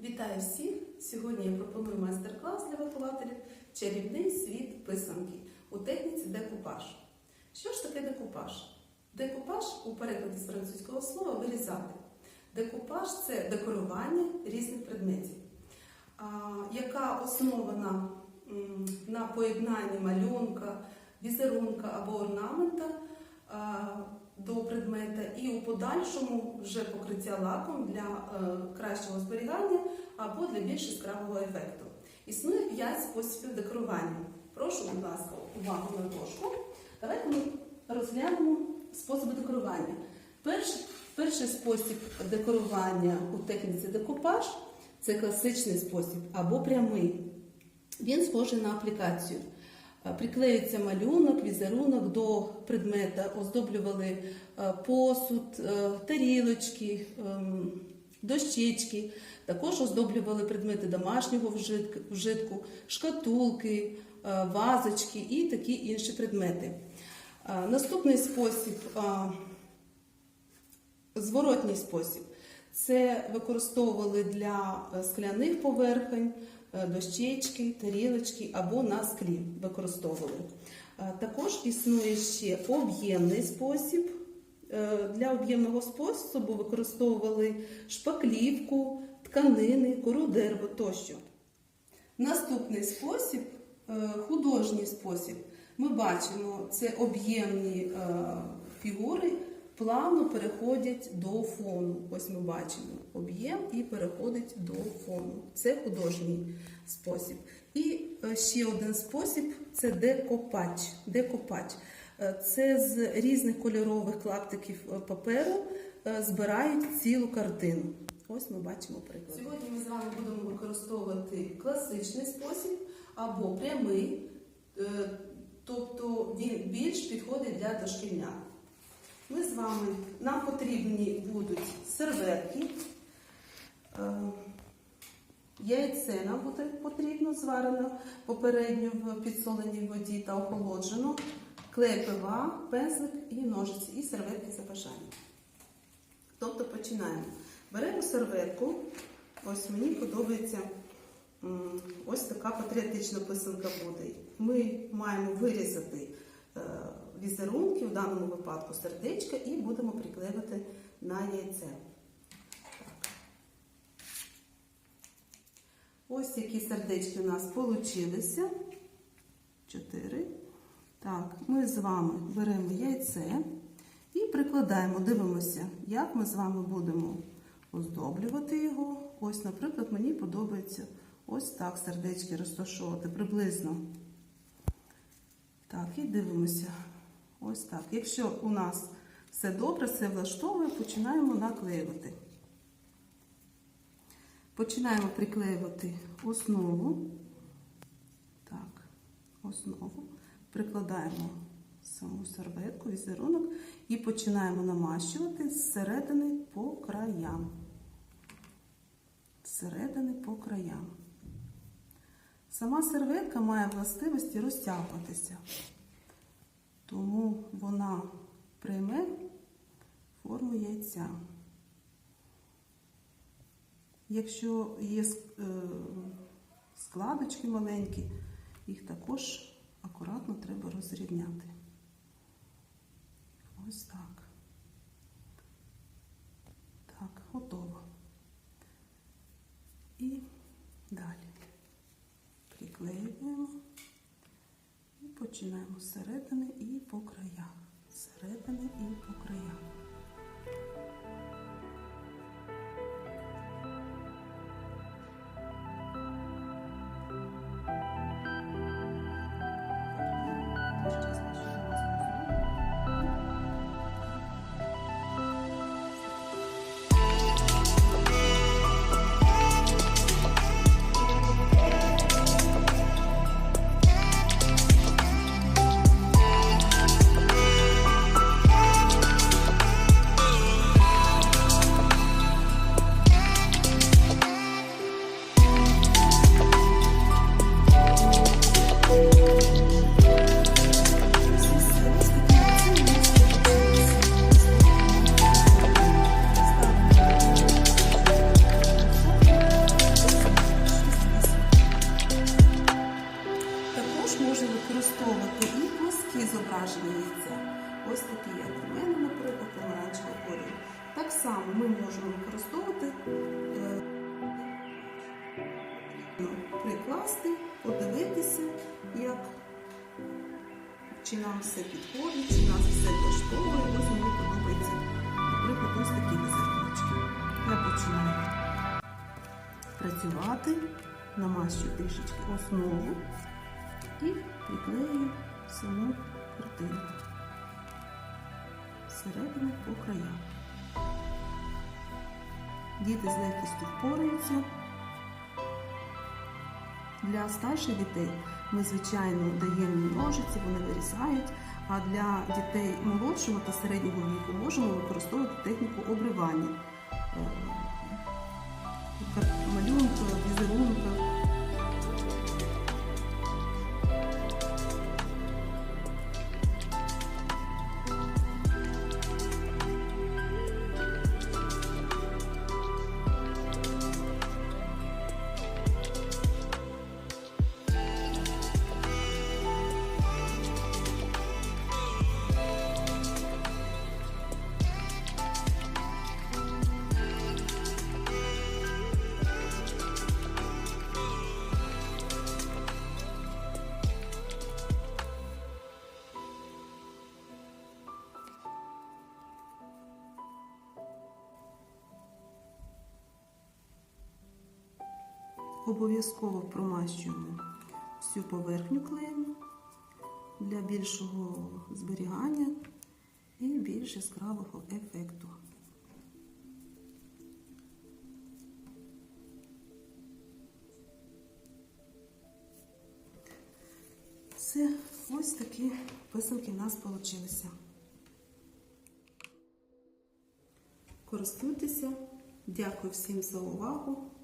Вітаю всіх! Сьогодні я пропоную майстер-клас для вихователів Чарівний світ писанки у техніці декупаж. Що ж таке декупаж? Декупаж у перекладі з французького слова вирізати. Декупаж це декорування різних предметів, яка основана на поєднанні малюнка, візерунка або орнамента до предмета і у подальшому вже покриття лаком для е, кращого зберігання або для більш яскравого ефекту. Існує 5 способів декорування. Прошу, будь ласка, увагу на дошку. Давайте ми розглянемо способи декорування. Перший, перший спосіб декорування у техніці декупаж це класичний спосіб або прямий. Він схожий на аплікацію. Е, Приклеюється малюнок, візерунок до предмета, оздоблювали е, посуд, е, тарілочки, ем, дощечки. Також оздоблювали предмети домашнього вжитку, шкатулки, е, вазочки і такі інші предмети. Е, Наступний спосіб е, зворотній спосіб. Це використовували для скляних поверхень, дощечки, тарілочки або на склі використовували. Також існує ще об'ємний спосіб. Е, Для об'ємного способу використовували шпаклівку, тканини, кору дерева тощо. Наступний спосіб е, художній спосіб. Ми бачимо, це об'ємні е, фігури плавно переходять до фону. Ось ми бачимо об'єм і переходить до фону. Це художній спосіб. І ще один спосіб це декопач. декопач. Е, Це з різних кольорових клаптиків е, паперу е, збирають цілу картину. Ось ми бачимо приклад. Сьогодні ми з вами будемо використовувати класичний спосіб або прямий, тобто він більш підходить для дошкільнят. Ми з вами, нам потрібні будуть серветки, яйце нам буде потрібно зварено попередньо в підсоленій воді та охолоджено, клей пензлик і ножиці, і серветки за бажанням. Тобто починаємо. Беремо серветку. Ось мені подобається ось така патріотична писанка буде. Ми маємо вирізати е, візерунки, в даному випадку сердечка, і будемо приклеювати на яйце. Ось які сердечки у нас получилися. Чотири. Так, ми з вами беремо яйце і прикладаємо, дивимося, як ми з вами будемо оздоблювати його. Ось, наприклад, мені подобається ось так сердечки розташовувати приблизно. Так, і дивимося. Ось так. Якщо у нас все добре, все влаштовує, починаємо наклеювати. Починаємо приклеювати основу. Так, основу. Прикладаємо саму серветку, візерунок і починаємо намащувати зсередини по краям. Зсередини по краям. Сама серветка має властивості розтягуватися, тому вона прийме форму яйця. Якщо є е, складочки маленькі, їх також акуратно треба розрівняти. Ось так. Так, готово. І далі приклеюємо і починаємо зсередини і по краях. Зсередини і по краях. зображені яйця. Ось такі, як у мене, наприклад, помаранчевого кольору. Так само ми можемо використовувати, е, прикласти, подивитися, як чи нам все підходить, чи нас все влаштовує, ось мені подобається. Наприклад, ось такі визерночки. Я починаю працювати, намащу трішечки основу і приклею саму картинку зсередини по краях. Діти з легкістю впораються. Для старших дітей ми, звичайно, даємо ножиці, вони вирізають. А для дітей молодшого та середнього віку можемо використовувати техніку обривання Е, малюнка, візерунка. Обов'язково промащуємо всю поверхню клеєм для більшого зберігання і більш яскравого ефекту. Це ось такі писанки в нас вийшли. Користуйтеся. Дякую всім за увагу.